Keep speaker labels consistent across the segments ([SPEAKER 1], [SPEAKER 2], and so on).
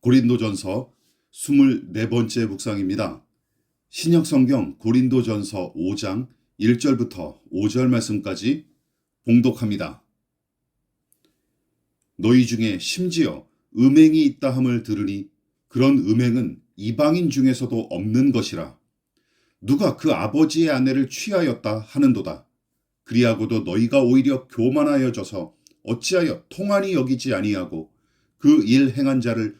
[SPEAKER 1] 고린도전서 24번째 묵상입니다. 신약 성경 고린도전서 5장 1절부터 5절 말씀까지 봉독합니다. 너희 중에 심지어 음행이 있다 함을 들으니 그런 음행은 이방인 중에서도 없는 것이라. 누가 그 아버지의 아내를 취하였다 하는도다. 그리하고도 너희가 오히려 교만하여져서 어찌하여 통한이 여기지 아니하고 그 일 행한 자를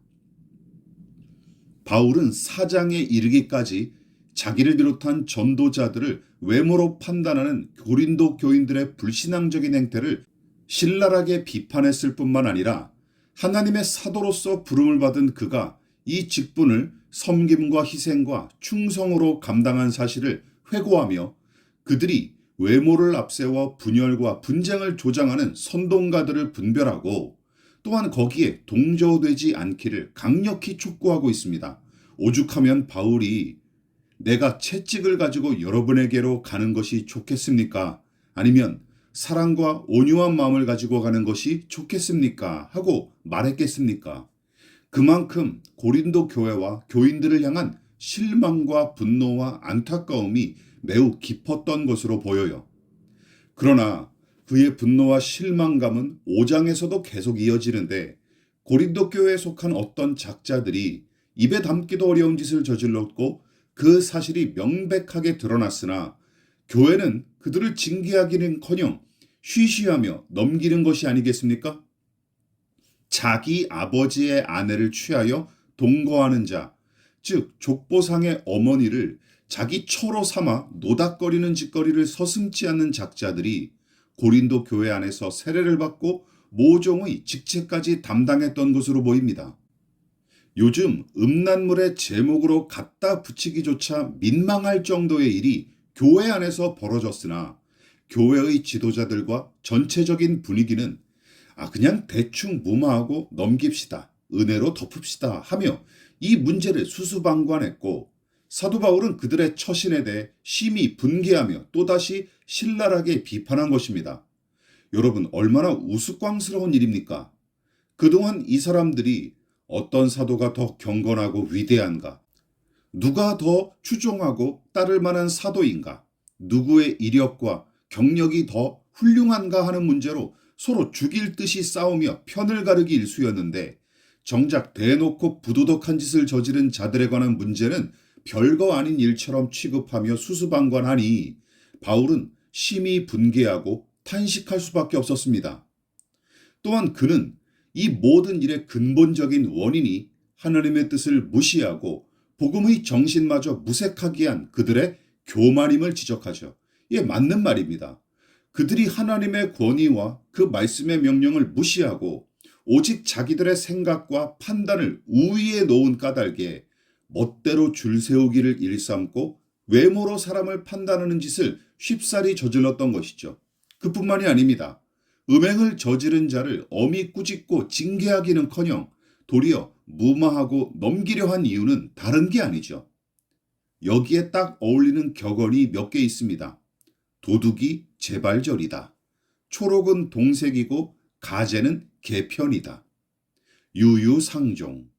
[SPEAKER 1] 바울은 사장에 이르기까지 자기를 비롯한 전도자들을 외모로 판단하는 고린도 교인들의 불신앙적인 행태를 신랄하게 비판했을 뿐만 아니라 하나님의 사도로서 부름을 받은 그가 이 직분을 섬김과 희생과 충성으로 감당한 사실을 회고하며 그들이 외모를 앞세워 분열과 분쟁을 조장하는 선동가들을 분별하고 또한 거기에 동조되지 않기를 강력히 촉구하고 있습니다. 오죽하면 바울이 내가 채찍을 가지고 여러분에게로 가는 것이 좋겠습니까? 아니면 사랑과 온유한 마음을 가지고 가는 것이 좋겠습니까? 하고 말했겠습니까? 그만큼 고린도 교회와 교인들을 향한 실망과 분노와 안타까움이 매우 깊었던 것으로 보여요. 그러나 그의 분노와 실망감은 5장에서도 계속 이어지는데 고린도 교회에 속한 어떤 작자들이 입에 담기도 어려운 짓을 저질렀고 그 사실이 명백하게 드러났으나 교회는 그들을 징계하기는커녕 쉬쉬하며 넘기는 것이 아니겠습니까? 자기 아버지의 아내를 취하여 동거하는 자, 즉 족보상의 어머니를 자기 처로 삼아 노닥거리는 짓거리를 서슴지 않는 작자들이 고린도 교회 안에서 세례를 받고 모종의 직책까지 담당했던 것으로 보입니다. 요즘 음란물의 제목으로 갖다 붙이기조차 민망할 정도의 일이 교회 안에서 벌어졌으나 교회의 지도자들과 전체적인 분위기는 아 그냥 대충 무마하고 넘깁시다. 은혜로 덮읍시다 하며 이 문제를 수수방관했고 사도 바울은 그들의 처신에 대해 심히 분개하며 또다시 신랄하게 비판한 것입니다. 여러분 얼마나 우스꽝스러운 일입니까? 그동안 이 사람들이 어떤 사도가 더 경건하고 위대한가? 누가 더 추종하고 따를 만한 사도인가? 누구의 이력과 경력이 더 훌륭한가 하는 문제로 서로 죽일 듯이 싸우며 편을 가르기 일쑤였는데 정작 대놓고 부도덕한 짓을 저지른 자들에 관한 문제는 별거 아닌 일처럼 취급하며 수수방관하니 바울은 심히 분개하고 탄식할 수밖에 없었습니다. 또한 그는 이 모든 일의 근본적인 원인이 하나님의 뜻을 무시하고 복음의 정신마저 무색하게 한 그들의 교만임을 지적하죠. 이게 맞는 말입니다. 그들이 하나님의 권위와 그 말씀의 명령을 무시하고 오직 자기들의 생각과 판단을 우위에 놓은 까닭에 멋대로 줄 세우기를 일삼고 외모로 사람을 판단하는 짓을 쉽사리 저질렀던 것이죠. 그뿐만이 아닙니다. 음행을 저지른 자를 엄히 꾸짖고 징계하기는커녕 도리어 무마하고 넘기려 한 이유는 다른 게 아니죠. 여기에 딱 어울리는 격언이 몇 개 있습니다. 도둑이 재발절이다. 초록은 동색이고 가재는 개편이다. 유유상종.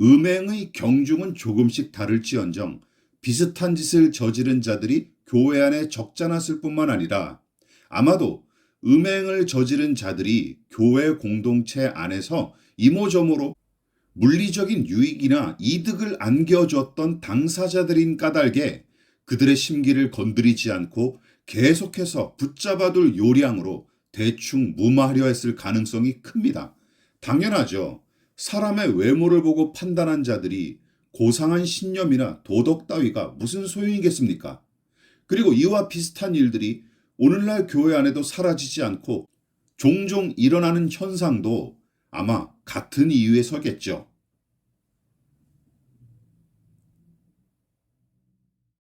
[SPEAKER 1] 음행의 경중은 조금씩 다를지언정 비슷한 짓을 저지른 자들이 교회 안에 적잖았을 뿐만 아니라 아마도 음행을 저지른 자들이 교회 공동체 안에서 이모저모로 물리적인 유익이나 이득을 안겨줬던 당사자들인 까닭에 그들의 심기를 건드리지 않고 계속해서 붙잡아둘 요량으로 대충 무마하려 했을 가능성이 큽니다. 당연하죠. 사람의 외모를 보고 판단한 자들이 고상한 신념이나 도덕 따위가 무슨 소용이겠습니까? 그리고 이와 비슷한 일들이 오늘날 교회 안에도 사라지지 않고 종종 일어나는 현상도 아마 같은 이유에서겠죠.